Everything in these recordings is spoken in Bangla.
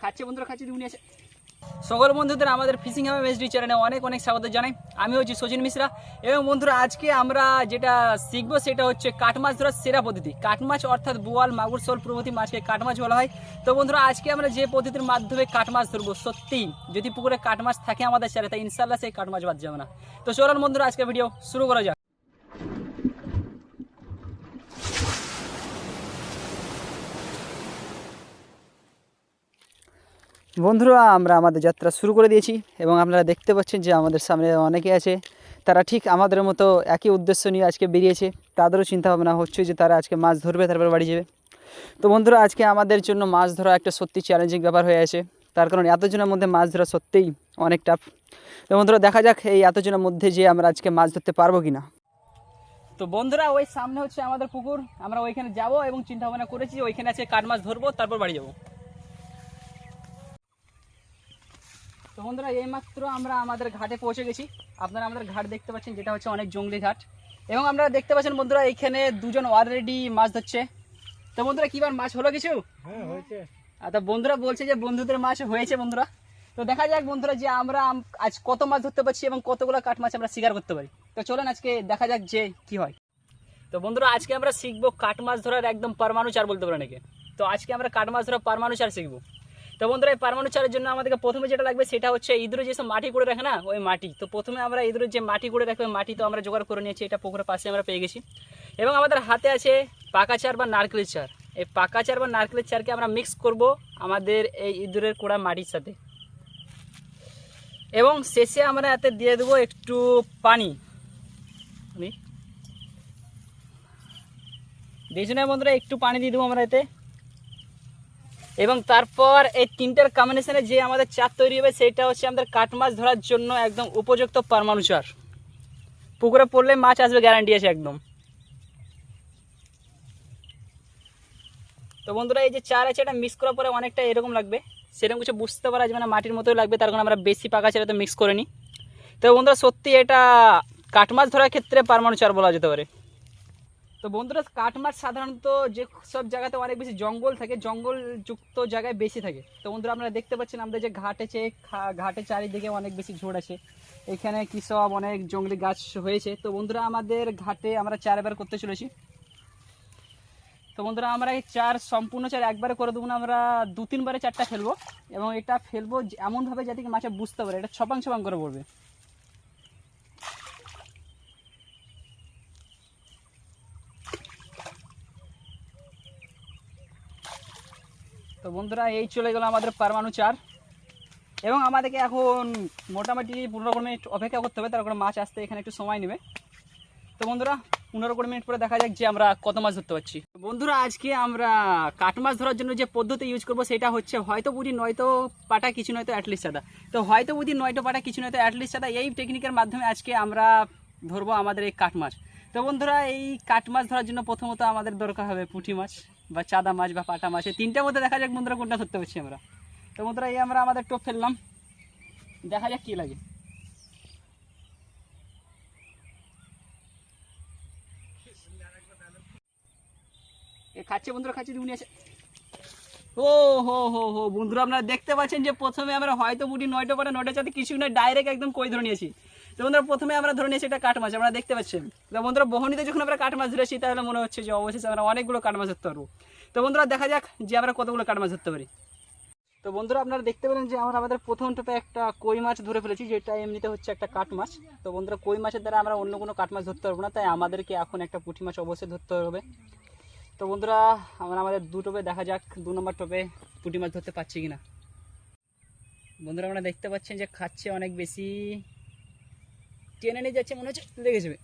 খাচ্ছে বন্ধুরা, খাচ্ছে উনি আছে। সকল বন্ধুদের আমাদের ফিশিং হ্যাম এসডি চ্যানেলে অনেক অনেক স্বাগত জানাই। আমি হচ্ছি সচিন মিশ্রা। এবং বন্ধুরা, আজকে আমরা যেটা শিখব সেটা হচ্ছে কাঠ মাছ ধরার সেরা পদ্ধতি। কাঠ মাছ অর্থাৎ বোয়াল, মাগুর, শোল প্রভৃতি মাছকে কাঠ মাছ বলা হয়। তো বন্ধুরা, আজকে আমরা যে পদ্ধতির মাধ্যমে কাঠ মাছ ধরবো, সত্যি, যদি পুকুরে কাঠ মাছ থাকে আমাদের চ্যানেলে তাই ইনশাল্লাহ সেই কাঠ মাছ বাদ যাবে না। তো চলুন বন্ধুরা আজকে ভিডিও শুরু করা যাক। বন্ধুরা, আমরা আমাদের যাত্রা শুরু করে দিয়েছি এবং আপনারা দেখতে পাচ্ছেন যে আমাদের সামনে অনেকে আছে। তারা ঠিক আমাদের মতো একই উদ্দেশ্য নিয়ে আজকে বেরিয়েছে। তাদেরও চিন্তা ভাবনা হচ্ছে যে তারা আজকে মাছ ধরবে, তারপর বাড়ি যাবে। তো বন্ধুরা, আজকে আমাদের জন্য মাছ ধরা একটা সত্যি চ্যালেঞ্জিং ব্যাপার হয়ে আছে। তার কারণ এতজনের মধ্যে মাছ ধরা সত্যিই অনেক টাফ তো বন্ধুরা, দেখা যাক এই এতজনের মধ্যে যে আমরা আজকে মাছ ধরতে পারব কি না তো বন্ধুরা, ওই সামনে হচ্ছে আমাদের পুকুর। আমরা ওইখানে যাব এবং চিন্তা ভাবনা করেছি ওইখানে আছে কাঠ মাছ ধরবো, তারপর বাড়ি যাব। তো বন্ধুরা এইমাত্র আমরা আমাদের ঘাটে পৌঁছে গেছি। আপনারা আমাদের ঘাট দেখতে পাচ্ছেন যেটা হচ্ছে অনেক জঙ্গলি ঘাট। এবং আমরা দেখতে পাচ্ছেন বন্ধুরা এইখানে দুজন অলরেডি মাছ ধরছে। তো বন্ধুরা কিবার মাছ হলো কিছু? হ্যাঁ হয়েছে। বন্ধুরা বলছে যে বন্ধুদের মাছ হয়েছে বন্ধুরা। তো দেখা যাক বন্ধুরা যে আমরা আজ কত মাছ ধরতে পারছি এবং কতগুলো কাঠ মাছ আমরা শিকার করতে পারি। তো চলুন আজকে দেখা যাক যে কি হয়। তো বন্ধুরা আজকে আমরা শিখব কাঠ মাছ ধরার একদম পারমাণু চার বলতে পারেন নাকি তো আজকে আমরা কাঠ মাছ ধরার পারমাণু চার শিখব। তো বন্ধুরা, এই পারমাণু চারের জন্য আমাদেরকে প্রথমে যেটা লাগবে সেটা হচ্ছে ইঁদুরে যেসব মাটি করে রাখে না, ওই মাটি। তো প্রথমে আমরা ইঁদুরের যে মাটি করে রাখবে মাটি তো আমরা জোগাড় করে নিয়েছি, এটা পুকুরের পাশে আমরা পেয়ে গেছি। এবং আমাদের হাতে আছে পাকা চার বা নারকেলের চার। এই পাকা চার বা নারকেলের চারকে আমরা মিক্স করব আমাদের এই ইঁদুরের কোড়া মাটির সাথে। এবং শেষে আমরা এতে দিয়ে দেবো একটু পানি। দিয়েছি না বন্ধুরা, একটু পানি দিয়ে দেবো আমরা এতে। এবং তারপর এই তিনটার কম্বিনেশনে যে আমাদের চার তৈরি হবে, সেটা হচ্ছে আমাদের কাঠ মাছ ধরার জন্য একদম উপযুক্ত পারমাণু চার পুকুরে পড়লে মাছ আসবে গ্যারান্টি আছে একদম। তো বন্ধুরা, এই যে চার আছে, এটা মিক্স করার পরে অনেকটা এরকম লাগবে। সেরকম কিছু বুঝতে পারা যাবে না, মাটির মতোই লাগবে, তার কারণে আমরা বেশি পাকা চারা তো মিক্স করে নিই তো বন্ধুরা, সত্যি এটা কাঠ মাছ ধরার ক্ষেত্রে পারমাণু চার বলা যেতে পারে। তো বন্ধুরা, কাঠ মাছ সাধারণত যে সব জায়গাতে অনেক বেশি জঙ্গল থাকে, জঙ্গলযুক্ত জায়গায় বেশি থাকে। তো বন্ধুরা, আপনারা দেখতে পাচ্ছেন আমাদের যে ঘাট আছে ঘাটের চারিদিকে অনেক বেশি ঝোড় আছে। এখানে কি সব অনেক জঙ্গলি গাছ হয়েছে। তো বন্ধুরা, আমাদের ঘাটে আমরা চারবার করতে চলেছি। তো বন্ধুরা, আমরা এই চার সম্পূর্ণ চার একবারে করে দেবো না, আমরা দু তিনবারে চারটা ফেলব। এবং এটা ফেলব এমনভাবে যাতে মাছে বুঝতে পারে, এটা ছপাং ছপাং করে পড়বে। বন্ধুরা, এই চলে গেল আমাদের পারমাণু চার এবং আমাদেরকে এখন মোটামুটি পনেরো কুড়ি মিনিট অপেক্ষা করতে হবে তার তারপরে মাছ আসতে এখানে একটু সময় নেবে। তো বন্ধুরা, পনেরো কুড়ি মিনিট পরে দেখা যাক যে আমরা কত মাছ ধরতে পারছি। বন্ধুরা, আজকে আমরা কাঠ মাছ ধরার জন্য যে পদ্ধতি ইউজ করব, সেটা হচ্ছে হয়তো বুঝি নয়তো পাটা, কিছু নয়তো অ্যাটলিস্ট সাদা। তো হয়তো বুঝি নয়তো পাটা, কিছু নয়তো অ্যাটলিস্ট সাদা, এই টেকনিকের মাধ্যমে আজকে আমরা ধরবো আমাদের এই কাঠ মাছ। তো বন্ধুরা, এই কাঠ মাছ ধরার জন্য প্রথমত আমাদের দরকার হবে পুঁটি মাছ বা চাদা মাছ বা পাটা মাছ। এই তিনটার মধ্যে দেখা যাক বন্ধুরা কোনটা ধরতে পারছি আমরা। তো বন্ধুরা, এই আমরা আমাদের টোপ ফেললাম। দেখা যাক কী লাগে। খাচ্ছে বন্ধুরা, খাচ্ছে উনি আছে। ও, হো হো হো, বন্ধুরা, আপনারা দেখতে পাচ্ছেন যে প্রথমে আমরা হয়তো বুটি নয়টা পাটা নয়টা চাতে কিছু না ডাইরেক্ট একদম কই ধরে নিয়েছি। তো বন্ধুরা, প্রথমে আমরা ধরে নিয়েছি এটা কাঠ মাছ, আপনারা দেখতে পাচ্ছেন। তো বন্ধুরা, বহনিতে যখন আমরা কাঠ মাছ ধরেছি, তাহলে মনে হচ্ছে যে অবশেষে আমরা অনেকগুলো কাঠ মাছ ধরতে পারব। তো বন্ধুরা, দেখা যাক যে আমরা কতগুলো কাঠ মাছ ধরতে পারি। তো বন্ধুরা, আপনারা দেখতে পেলেন যে আমরা আমাদের প্রথম টোপে একটা কই মাছ ধরে ফেলেছি, যেটা এমনিতে হচ্ছে একটা কাঠ মাছ। তো বন্ধুরা, কই মাছের দ্বারা আমরা অন্য কোনো কাঠ মাছ ধরতে পারব না, তাই আমাদেরকে এখন একটা পুঁটি মাছ অবশ্যই ধরতে হবে। তো বন্ধুরা, আমরা আমাদের দু টোপে, দেখা যাক দু নম্বর টোপে পুঁটি মাছ ধরতে পারছি কিনা। বন্ধুরা আমরা দেখতে পাচ্ছেন যে খাচ্ছে অনেক বেশি। টেনে নিয়ে যাচ্ছে, মনে হচ্ছে লেগে যাবে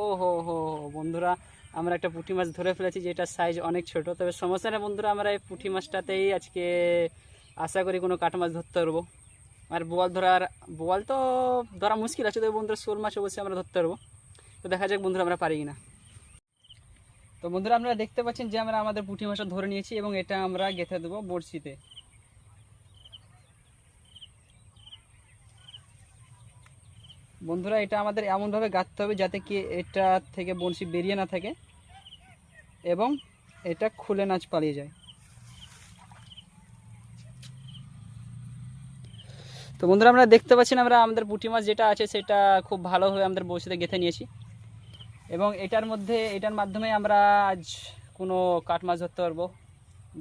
ও হো হো বন্ধুরা, আমরা একটা পুঁটি মাছ ধরে ফেলেছি যেটার সাইজ অনেক ছোট। তবে সমস্যা নেই বন্ধুরা, আমরা এই পুঁটি মাছটাতেই আজকে আশা করি কোনো কাঠ মাছ ধরতে পারব। আর বোয়াল ধরার, বোয়াল তো ধরা মুশকিল আছে, তবে বন্ধুরা, শোল মাছ অবশ্যই আমরা ধরতে পারব। তো দেখা যাক বন্ধুরা, আমরা পারি কিনা। তো বন্ধুরা, আপনারা দেখতে পাচ্ছেন যে আমরা আমাদের পুঁটি মাছটা ধরে নিয়েছি এবং এটা আমরা গেঁথে দেবো বড়শিতে। বন্ধুরা, এটা আমাদের এমনভাবে গাঁথতে হবে যাতে কি এটা থেকে বড়শি বেরিয়ে না থাকে এবং এটা খুলে নাচ পালিয়ে যায়। তো বন্ধুরা, আমরা দেখতে পাচ্ছেন আমরা আমাদের পুঁটি মাছ যেটা আছে সেটা খুব ভালোভাবে আমাদের বসিতে গেঁথে নিয়েছি। এবং এটার মধ্যে, এটার মাধ্যমে আমরা আজ কোনো কাঠ মাছ ধরতে পারব।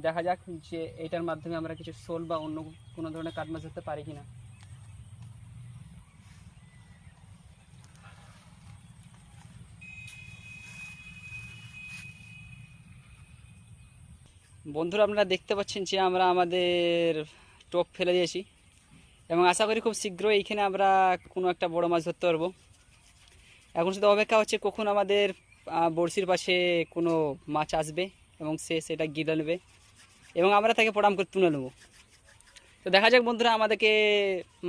দেখা যাক যে এটার মাধ্যমে আমরা কিছু শোল বা অন্য কোনো ধরনের কাঠ মাছ ধরতে পারি কিনা। বন্ধুরা, আপনারা দেখতে পাচ্ছেন যে আমরা আমাদের টোপ ফেলে দিয়েছি। এবং আশা করি খুব শীঘ্রই এইখানে আমরা কোনো একটা বড় মাছ ধরতে পারব। এখন শুধু অপেক্ষা হচ্ছে কখন আমাদের বড়শির পাশে কোনো মাছ আসবে এবং সে সেটা গিলে নেবে এবং আমরা তাকে প্রণাম করে তুলে নেব। তো দেখা যাক বন্ধুরা আমাদেরকে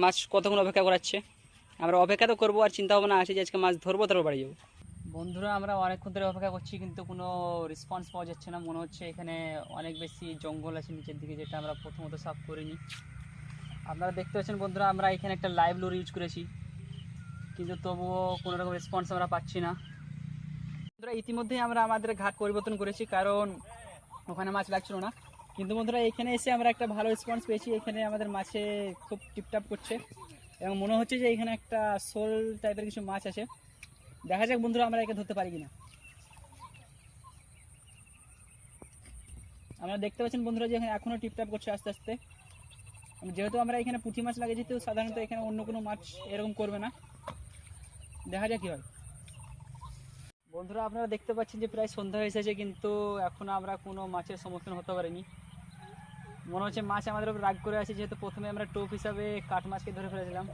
মাছ কতক্ষণ অপেক্ষা করাচ্ছে। আমরা অপেক্ষা তো করব আর চিন্তা ভাবনা আছে যে আজকে মাছ ধরবো, তারপর বাড়ি যাব। বন্ধুরা, আমরা অনেকক্ষণ ধরে অপেক্ষা করছি, কিন্তু কোনো রেসপন্স পাওয়া যাচ্ছে না। মনে হচ্ছে এখানে অনেক বেশি জঙ্গল আছে নিচের দিকে, যেটা আমরা প্রথমত সাফ করিনি। আপনারা দেখতে পাচ্ছেন বন্ধুরা, আমরা এখানে একটা লাইভ লোর ইউজ করেছি, কিন্তু তবুও কোনো রকম রেসপন্স আমরা পাচ্ছি না। বন্ধুরা, ইতিমধ্যেই আমরা আমাদের ঘাট পরিবর্তন করেছি, কারণ ওখানে মাছ লাগছিল না। কিন্তু বন্ধুরা, এখানে এসে আমরা একটা ভালো রেসপন্স পেয়েছি, এখানে আমাদের মাছে খুব টিপটাপ করছে। এবং মনে হচ্ছে যে এখানে একটা শোল টাইপের কিছু মাছ আছে। দেখা যাক বন্ধুরা আমরা একে ধরতে পারি কিনা। আমরা দেখতে পাচ্ছেন বন্ধুরা যে এখানে টিপটাপ করছে আস্তে আস্তে। যেহেতু আমরা এখানে পুঁটি মাছ লাগিয়েছি, তো সাধারণত এখানে অন্য কোনো মাছ এরকম করবে না। দেখা যাক কী হয়। বন্ধুরা আপনারা দেখতে পাচ্ছেন যে প্রায় সন্ধ্যা হয়ে এসেছে, কিন্তু এখনও আমরা কোনো মাছের সম্মুখীন হতে পারিনি। মনে হচ্ছে মাছ আমাদের উপর রাগ করে আছে, যেহেতু প্রথমে আমরা টোপ হিসাবে কাঠ মাছকে ধরে ফেলেছিলাম।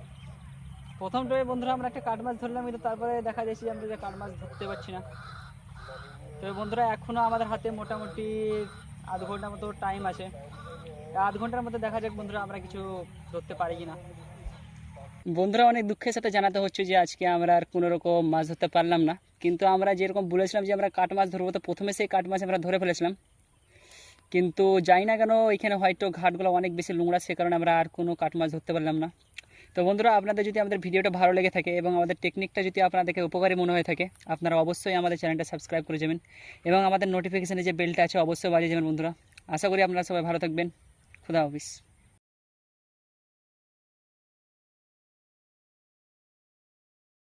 প্রথম টোপে বন্ধুরা আমরা একটা কাঠ মাছ ধরলাম, কিন্তু তারপরে দেখা যাচ্ছে আমরা যে কাঠ মাছ ধরতে পারছি না। তো বন্ধুরা এখনও আমাদের হাতে মোটামুটি আধ ঘণ্টার মতো টাইম আছে। আধ ঘণ্টার মধ্যে দেখা যাক বন্ধুরা আমরা কিছু ধরতে পারি কি না বন্ধুরা, অনেক দুঃখের সাথে জানাতে হচ্ছে যে আজকে আমরা আর কোনো রকম মাছ ধরতে পারলাম না। কিন্তু আমরা যেরকম বলেছিলাম যে আমরা কাঠ মাছ ধরবো, তো প্রথমে সেই কাঠ মাছ আমরা ধরে ফেলেছিলাম। কিন্তু জানি না কেন, এখানে হয়তো ঘাটগুলো অনেক বেশি নোংরা, সে কারণে আমরা আর কোনো কাঠ মাছ ধরতে পারলাম না। তো বন্ধুরা, আপনাদের যদি আমাদের ভিডিওটা ভালো লেগে থাকে এবং আমাদের টেকনিকটা যদি আপনাদেরকে উপকারী মনে হয়ে থাকে, আপনারা অবশ্যই আমাদের চ্যানেলটা সাবস্ক্রাইব করে যাবেন এবং আমাদের নোটিফিকেশানে যে বেলটা আছে, অবশ্যই বাজিয়ে যাবেন বন্ধুরা। আশা করি আপনারা সবাই ভালো থাকবেন। খুদা হাফিজ।